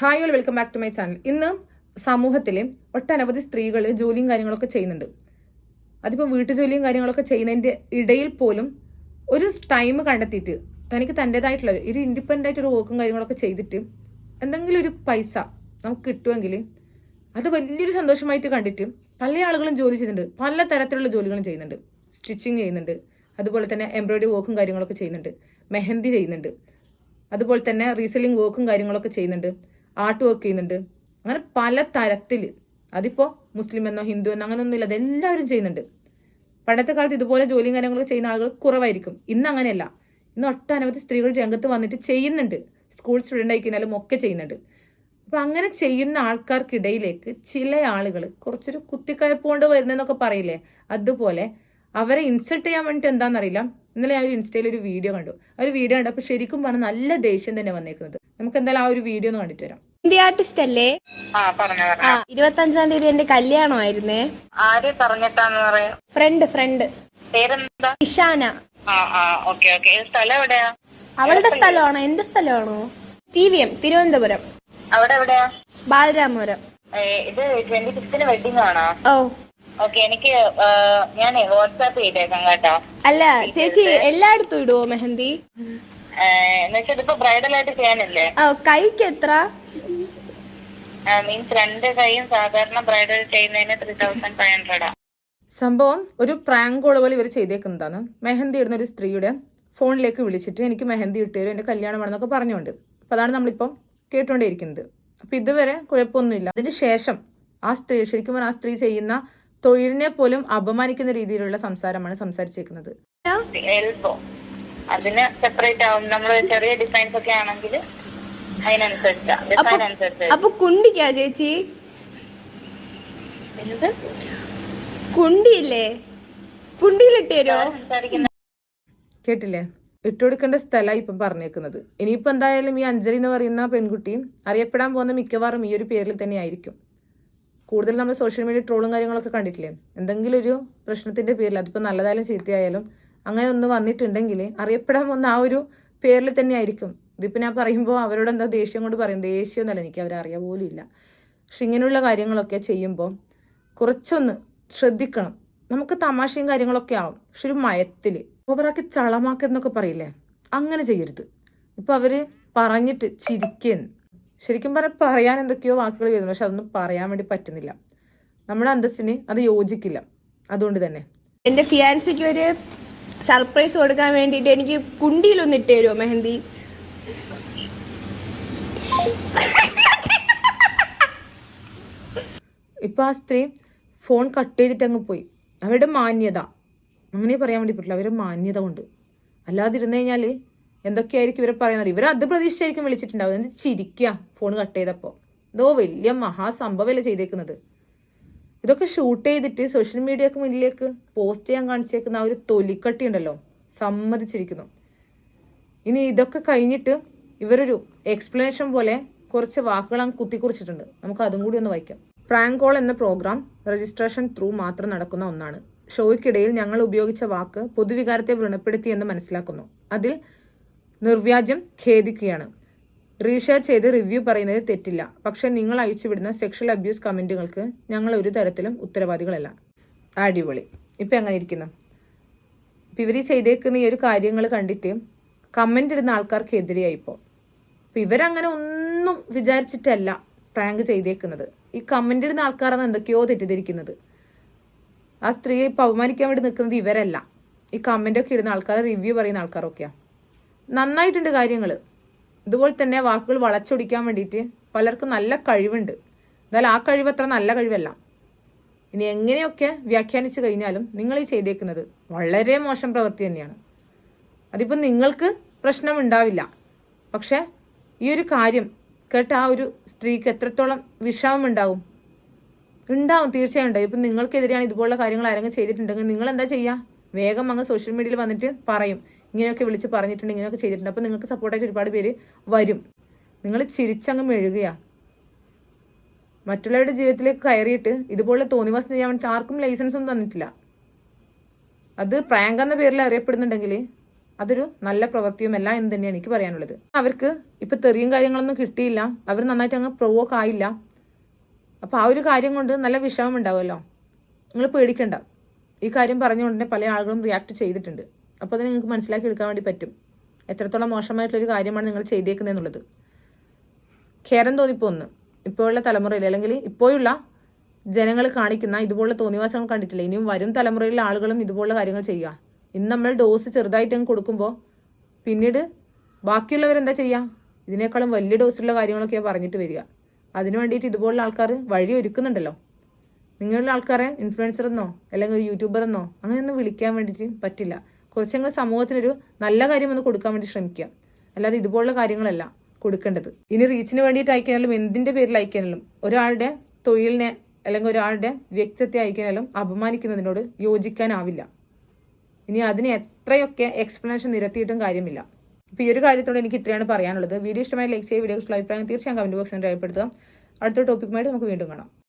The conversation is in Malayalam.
Hi all welcome back to my channel ഇന്ന് സമൂഹത്തിലെ ഒട്ടനവധി സ്ത്രീകൾ ജോലിയും കാര്യങ്ങളൊക്കെ ചെയ്യുന്നുണ്ട്. അതിപ്പോൾ വീട്ടു ജോലിയും കാര്യങ്ങളൊക്കെ ചെയ്യുന്നതിന്റെ ഇടയിൽ പോലും ഒരു ടൈം കണ്ടെത്തിയിട്ട് തനിക്ക് തന്റേതായിട്ടുള്ള ഒരു ഇൻഡിപെൻഡന്റ് ആയിട്ട് ഒരു വർക്കും കാര്യങ്ങളൊക്കെ ചെയ്തിട്ട് എന്തെങ്കിലും ഒരു പൈസ നമുക്ക് കിട്ടുമെങ്കിൽ അത് വലിയൊരു സന്തോഷമായിട്ട് കണ്ടിട്ട് പല ആളുകളും ജോലി ചെയ്യുന്നുണ്ട്. പല തരത്തിലുള്ള ജോലികളും ചെയ്യുന്നുണ്ട്. സ്റ്റിച്ചിങ് ചെയ്യുന്നുണ്ട്. അതുപോലെ തന്നെ എംബ്രോയിഡറി വർക്കും കാര്യങ്ങളൊക്കെ ചെയ്യുന്നുണ്ട്. മെഹന്തി ചെയ്യുന്നുണ്ട്. അതുപോലെ തന്നെ റീസെല്ലിംഗ് വർക്കും കാര്യങ്ങളൊക്കെ ചെയ്യുന്നുണ്ട്. ആർട്ട് വർക്ക് ചെയ്യുന്നുണ്ട്. അങ്ങനെ പല തരത്തിൽ അതിപ്പോൾ മുസ്ലിം എന്നോ ഹിന്ദു എന്നോ അങ്ങനെയൊന്നുമില്ല അതെല്ലാവരും ചെയ്യുന്നുണ്ട്. പണ്ടത്തെ കാലത്ത് ഇതുപോലെ ജോലിയും കാര്യങ്ങളൊക്കെ ചെയ്യുന്ന ആളുകൾ കുറവായിരിക്കും. ഇന്ന് അങ്ങനെയല്ല. ഇന്ന് ഒട്ടനവധി സ്ത്രീകൾ രംഗത്ത് വന്നിട്ട് ചെയ്യുന്നുണ്ട്. സ്കൂൾ സ്റ്റുഡന്റ് ആയിക്കഴിഞ്ഞാലും ഒക്കെ ചെയ്യുന്നുണ്ട്. അപ്പം അങ്ങനെ ചെയ്യുന്ന ആൾക്കാർക്കിടയിലേക്ക് ചില ആളുകൾ കുറച്ചൊരു കുത്തിക്കയപ്പ് കൊണ്ട് വരുന്നെന്നൊക്കെ പറയില്ലേ? അതുപോലെ അവരെ ഇൻസൾട്ട് ചെയ്യാൻ വേണ്ടിയിട്ട് എന്താണെന്നറിയില്ല ഇന്നലെ ഞാൻ ഒരു ഇൻസ്റ്റയിൽ ഒരു വീഡിയോ കണ്ടു. ആ ഒരു വീഡിയോ കണ്ടപ്പോൾ ശരിക്കും പറഞ്ഞാൽ നല്ല ദേഷ്യം തന്നെ വന്നേക്കുന്നത്. നമുക്ക് എന്തായാലും ആ ഒരു വീഡിയോ ഒന്ന് കണ്ടിട്ട് വരാം. ഹിന്ദി ആർട്ടിസ്റ്റ് അല്ലേ? ആ പറഞ്ഞു ആ പറഞ്ഞു. ഇരുപത്തി അഞ്ചാം തീയതി എന്റെ കല്യാണമായിരുന്നേ. ആര് പറഞ്ഞിട്ടാന്ന് പറയാ. ഫ്രണ്ട് ഫ്രണ്ട് പേരെന്താ? ഇഷാന. ആ ആ ഓക്കെ ഓക്കെ. സ്ഥലം എവിടെയാ? അവളുടെ സ്ഥലമാണോ? എന്റെ സ്ഥലമാണോ? T V M Thiruvananthapuram. അവിടെ എവിടെയാ? ബാലരാമപുരം. ഇത് ട്വന്റി ഫിഫ്തിന് വെഡിങ് ആണോ? ഓ. ഓക്കെ എനിക്ക് ഞാൻ വാട്സാപ്പ് ചെയ്തേക്കാം കേട്ടോ. അല്ല ചേച്ചി എല്ലായിടത്തും ഇടുവോ മെഹന്തി? എന്നുവെച്ചാൽ ഇതിപ്പോ ബ്രൈഡൽ ആയിട്ട് ചെയ്യാനല്ലേ? കൈക്ക് എത്ര? മീൻസ് രണ്ട് കൈയും സാധാരണ ബ്രൈഡൽ ചെയ്യുന്നതിന് ത്രീ തൗസൻഡ് ഫൈവ് ഹൺഡ്രഡാ സംഭവം ഒരു പ്രാങ്ക് കോൾ പോലെ ഇവർ ചെയ്തേക്കുന്നതാണ്. മെഹന്തി ഇടുന്ന ഒരു സ്ത്രീയുടെ ഫോണിലേക്ക് വിളിച്ചിട്ട് എനിക്ക് മെഹന്തി ഇട്ടുതരും എന്റെ കല്യാണമാണെന്നൊക്കെ പറഞ്ഞുകൊണ്ട്. അപ്പോൾ അതാണ് നമ്മളിപ്പം കേട്ടുകൊണ്ടേയിരിക്കുന്നത് അപ്പം ഇതുവരെ കുഴപ്പമൊന്നുമില്ല. അതിന് ശേഷം ആ സ്ത്രീ ശരിക്കും പറഞ്ഞാൽ ആ സ്ത്രീ ചെയ്യുന്ന തൊഴിലിനെ പോലും അപമാനിക്കുന്ന രീതിയിലുള്ള സംസാരമാണ് സംസാരിച്ചേക്കുന്നത്. അതിന് സെപ്പറേറ്റ് ആവും. നമ്മൾ ചെറിയ ഡിസൈൻസ് ഒക്കെ ആണെങ്കിൽ അപ്പൊ കുണ്ടിക്കാ ചേച്ചി? കുണ്ടിയില്ലേ? കുണ്ടിയിലിട്ട് തരുമോ കേട്ടില്ലേ? ഇട്ടുകൊടുക്കേണ്ട സ്ഥലമായി ഇപ്പം പറഞ്ഞേക്കുന്നത്. ഇനിയിപ്പോൾ എന്തായാലും ഈ അഞ്ജലി എന്ന് പറയുന്ന പെൺകുട്ടി അറിയപ്പെടാൻ പോകുന്ന മിക്കവാറും ഈ ഒരു പേരിൽ തന്നെ ആയിരിക്കും. കൂടുതൽ നമ്മൾ സോഷ്യൽ മീഡിയ ട്രോളും കാര്യങ്ങളൊക്കെ കണ്ടിട്ടില്ലേ? എന്തെങ്കിലും ഒരു പ്രശ്നത്തിന്റെ പേരിൽ അതിപ്പോൾ നല്ലതായാലും ചീത്തയായാലും അങ്ങനെ ഒന്ന് വന്നിട്ടുണ്ടെങ്കിൽ അറിയപ്പെടാൻ പോകുന്ന ആ ഒരു പേരിൽ തന്നെ ആയിരിക്കും. ഇതിപ്പോൾ ഞാൻ പറയുമ്പോൾ അവരോട് എന്താ ദേഷ്യം കൊണ്ട് പറയും? ദേഷ്യം എന്നല്ല എനിക്ക് അവരറിയാൻ പോലും ഇല്ല. പക്ഷെ ഇങ്ങനെയുള്ള കാര്യങ്ങളൊക്കെ ചെയ്യുമ്പോൾ കുറച്ചൊന്ന് ശ്രദ്ധിക്കണം. നമുക്ക് തമാശയും കാര്യങ്ങളൊക്കെ ആവും. പക്ഷെ ഒരു മയത്തിൽ ഓവറാക്കി ചളമാക്കെന്നൊക്കെ പറയില്ലേ? അങ്ങനെ ചെയ്യരുത്. ഇപ്പൊ അവർ പറഞ്ഞിട്ട് ചിരിക്കുന്നു. ശരിക്കും പറഞ്ഞാൽ പറയാൻ എന്തൊക്കെയോ വാക്കുകൾ വരുന്നു പക്ഷെ അതൊന്നും പറയാൻ വേണ്ടി പറ്റുന്നില്ല. നമ്മുടെ അന്തസ്സിന് അത് യോജിക്കില്ല. അതുകൊണ്ട് തന്നെ. എന്റെ ഫിയാൻസിക്ക് ഒരു സർപ്രൈസ് കൊടുക്കാൻ വേണ്ടിയിട്ട് എനിക്ക് കുണ്ടിയിലൊന്നിട്ട് തരുമോ മെഹന്തി? ഇപ്പൊ ആ സ്ത്രീ ഫോൺ കട്ട് ചെയ്തിട്ട് അങ്ങ് പോയി. അവരുടെ മാന്യത. അങ്ങനെ പറയാൻ വേണ്ടി പറ്റില്ല. അവരുടെ മാന്യത കൊണ്ട്. അല്ലാതിരുന്നു കഴിഞ്ഞാൽ എന്തൊക്കെയായിരിക്കും ഇവരെ പറയുന്നത്? ഇവർ അത് പ്രതീക്ഷിച്ചായിരിക്കും വിളിച്ചിട്ടുണ്ടാവും എന്നിട്ട് ചിരിക്കുക ഫോൺ കട്ട് ചെയ്തപ്പോൾ എന്തോ വലിയ മഹാസംഭവമല്ലേ ചെയ്തേക്കുന്നത്. ഇതൊക്കെ ഷൂട്ട് ചെയ്തിട്ട് സോഷ്യൽ മീഡിയക്ക് മുന്നിലേക്ക് പോസ്റ്റ് ചെയ്യാൻ കാണിച്ചേക്കുന്ന ആ ഒരു തൊലിക്കട്ടി ഉണ്ടല്ലോ. സമ്മതിച്ചിരിക്കുന്നു. ഇനി ഇതൊക്കെ കഴിഞ്ഞിട്ട് ഇവരൊരു എക്സ്പ്ലനേഷൻ പോലെ കുറച്ച് വാക്കുകൾ അങ്ങ് കുത്തിക്കുറിച്ചിട്ടുണ്ട്. നമുക്ക് അതും കൂടി ഒന്ന് വായിക്കാം. പ്രാങ്ക് കോൾ എന്ന പ്രോഗ്രാം രജിസ്ട്രേഷൻ ത്രൂ മാത്രം നടക്കുന്ന ഒന്നാണ്. ഷോയ്ക്കിടയിൽ ഞങ്ങൾ ഉപയോഗിച്ച വാക്ക് പൊതുവികാരത്തെ വ്രണപ്പെടുത്തിയെന്ന് മനസ്സിലാക്കുന്നു. അതിൽ നിർവ്യാജം ഖേദിക്കുകയാണ്. റീഷെയർ ചെയ്ത് റിവ്യൂ പറയുന്നത് തെറ്റില്ല. പക്ഷെ നിങ്ങൾ അയച്ചുവിടുന്ന സെക്ഷൽ അബ്യൂസ് കമന്റുകൾക്ക് ഞങ്ങൾ ഒരു തരത്തിലും ഉത്തരവാദികളല്ല. അടിപൊളി. ഇപ്പൊ എങ്ങനെ ഇരിക്കുന്നു? ഇപ്പം ഇവർ ചെയ്തേക്കുന്ന ഈ ഒരു കാര്യങ്ങൾ കണ്ടിട്ട് കമന്റ് ഇടുന്ന ആൾക്കാർക്കെതിരെയായി ഇപ്പോൾ അപ്പം ഇവരങ്ങനെ ഒന്നും വിചാരിച്ചിട്ടല്ല പ്രാങ്ക് ചെയ്തേക്കുന്നത്. ഈ കമന്റ് ഇടുന്ന ആൾക്കാരാണ് എന്തൊക്കെയോ തെറ്റിദ്ധരിക്കുന്നത്. ആ സ്ത്രീയെ ഇപ്പം അപമാനിക്കാൻ വേണ്ടി നിൽക്കുന്നത് ഇവരല്ല. ഈ കമന്റൊക്കെ ഇടുന്ന ആൾക്കാർ റിവ്യൂ പറയുന്ന ആൾക്കാരൊക്കെയാണ് നന്നായിട്ടുണ്ട് കാര്യങ്ങൾ ഇതുപോലെ തന്നെ വാക്കുകൾ വളച്ചൊടിക്കാൻ വേണ്ടിയിട്ട് പലർക്കും നല്ല കഴിവുണ്ട്. എന്നാൽ ആ കഴിവ് അത്ര നല്ല കഴിവല്ല. ഇനി എങ്ങനെയൊക്കെ വ്യാഖ്യാനിച്ചു കഴിഞ്ഞാലും നിങ്ങൾ ഈ ചെയ്തേക്കുന്നത് വളരെ മോശം പ്രവൃത്തി തന്നെയാണ്. അതിപ്പോൾ നിങ്ങൾക്ക് പ്രശ്നമുണ്ടാവില്ല പക്ഷെ ഈ ഒരു കാര്യം കേട്ട ആ ഒരു സ്ത്രീക്ക് എത്രത്തോളം വിഷമം ഉണ്ടാവും ഉണ്ടാവും തീർച്ചയായും ഉണ്ടാവും. ഇപ്പം നിങ്ങൾക്കെതിരെയാണ് ഇതുപോലുള്ള കാര്യങ്ങൾ ആരെങ്കിലും ചെയ്തിട്ടുണ്ടെങ്കിൽ നിങ്ങൾ എന്താ ചെയ്യുക വേഗം അങ്ങ് സോഷ്യൽ മീഡിയയിൽ വന്നിട്ട് പറയും. ഇങ്ങനെയൊക്കെ വിളിച്ച് പറഞ്ഞിട്ടുണ്ട് ഇങ്ങനെയൊക്കെ ചെയ്തിട്ടുണ്ട്. അപ്പം നിങ്ങൾക്ക് സപ്പോർട്ടായിട്ട് ഒരുപാട് പേര് വരും. നിങ്ങൾ ചിരിച്ചങ്ങ് മെഴുകുക. മറ്റുള്ളവരുടെ ജീവിതത്തിലേക്ക് കയറിയിട്ട് ഇതുപോലെ തോന്നിവാസം ചെയ്യാൻ വേണ്ടിയിട്ട് ആർക്കും ലൈസൻസ് ഒന്നും തന്നിട്ടില്ല. അത് പ്രാങ്ക് എന്ന പേരിൽ അറിയപ്പെടുന്നുണ്ടെങ്കിൽ അതൊരു നല്ല പ്രവൃത്തിയുമല്ല എന്ന് തന്നെയാണ് എനിക്ക് പറയാനുള്ളത്. അവർക്ക് ഇപ്പൊ തെറിയും കാര്യങ്ങളൊന്നും കിട്ടിയില്ല. അവർ നന്നായിട്ട് അങ്ങ് പ്രൊവോക്ക് ആയില്ല. അപ്പൊ ആ ഒരു കാര്യം കൊണ്ട് നല്ല വിഷമം ഉണ്ടാവുമല്ലോ. നിങ്ങൾ പേടിക്കണ്ട. ഈ കാര്യം പറഞ്ഞുകൊണ്ട് തന്നെ പല ആളുകളും റിയാക്ട് ചെയ്തിട്ടുണ്ട്. അപ്പോൾ അത് നിങ്ങൾക്ക് മനസ്സിലാക്കി എടുക്കാൻ വേണ്ടി പറ്റും. എത്രത്തോളം മോശമായിട്ടുള്ളൊരു കാര്യമാണ് നിങ്ങൾ ചെയ്തേക്കുന്നതെന്നുള്ളത് ഖേരം തോന്നിപ്പോ ഒന്ന്. ഇപ്പോഴുള്ള തലമുറയിൽ അല്ലെങ്കിൽ ഇപ്പോഴുള്ള ജനങ്ങൾ കാണിക്കുന്ന ഇതുപോലുള്ള തോന്നിവാസങ്ങൾ കണ്ടിട്ടില്ല? ഇനിയും വരും തലമുറയിലെ ആളുകളും ഇതുപോലുള്ള കാര്യങ്ങൾ ചെയ്യുക. ഇന്ന് നമ്മൾ ഡോസ് ചെറുതായിട്ട് അങ്ങ് കൊടുക്കുമ്പോൾ പിന്നീട് ബാക്കിയുള്ളവരെന്താ ചെയ്യുക ഇതിനേക്കാളും വലിയ ഡോസിലുള്ള കാര്യങ്ങളൊക്കെയാണ് പറഞ്ഞിട്ട് വരിക. അതിനു വേണ്ടിയിട്ട് ഇതുപോലുള്ള ആൾക്കാർ വഴി ഒരുക്കുന്നുണ്ടല്ലോ. നിങ്ങളുടെ ആൾക്കാരെ ഇൻഫ്ലുവൻസർ എന്നോ അല്ലെങ്കിൽ ഒരു യൂട്യൂബർ എന്നോ അങ്ങനെയൊന്നും വിളിക്കാൻ വേണ്ടിയിട്ട് പറ്റില്ല. കുറച്ചെങ്കിലും സമൂഹത്തിനൊരു നല്ല കാര്യം ഒന്ന് കൊടുക്കാൻ വേണ്ടി ശ്രമിക്കുക. അല്ലാതെ ഇതുപോലുള്ള കാര്യങ്ങളല്ല കൊടുക്കേണ്ടത്. ഇനി റീച്ചിന് വേണ്ടിയിട്ട് അയക്കാനാലും എന്തിന്റെ പേരിൽ അയക്കാനാലും ഒരാളുടെ തൊഴിലിനെ അല്ലെങ്കിൽ ഒരാളുടെ വ്യക്തിത്വത്തെ അയക്കാനാലും അപമാനിക്കുന്നതിനോട് യോജിക്കാനാവില്ല. ഇനി അതിന് എത്രയൊക്കെ എക്സ്പ്ലനേഷൻ നിരത്തിയിട്ടും കാര്യമില്ല. അപ്പോൾ ഈ ഒരു കാര്യത്തോട് എനിക്ക് ഇത്രയാണ് പറയാനുള്ളത്. വീഡിയോ ഇഷ്ടമായി ലൈക്ക് ചെയ്യുക വീഡിയോസ് അഭിപ്രായം തീർച്ചയായും കമന്റ് ബോക്സിൽ രേഖപ്പെടുത്തുക. അടുത്ത ടോപ്പിക്കുമായിട്ട് നമുക്ക് വീണ്ടും കാണാം.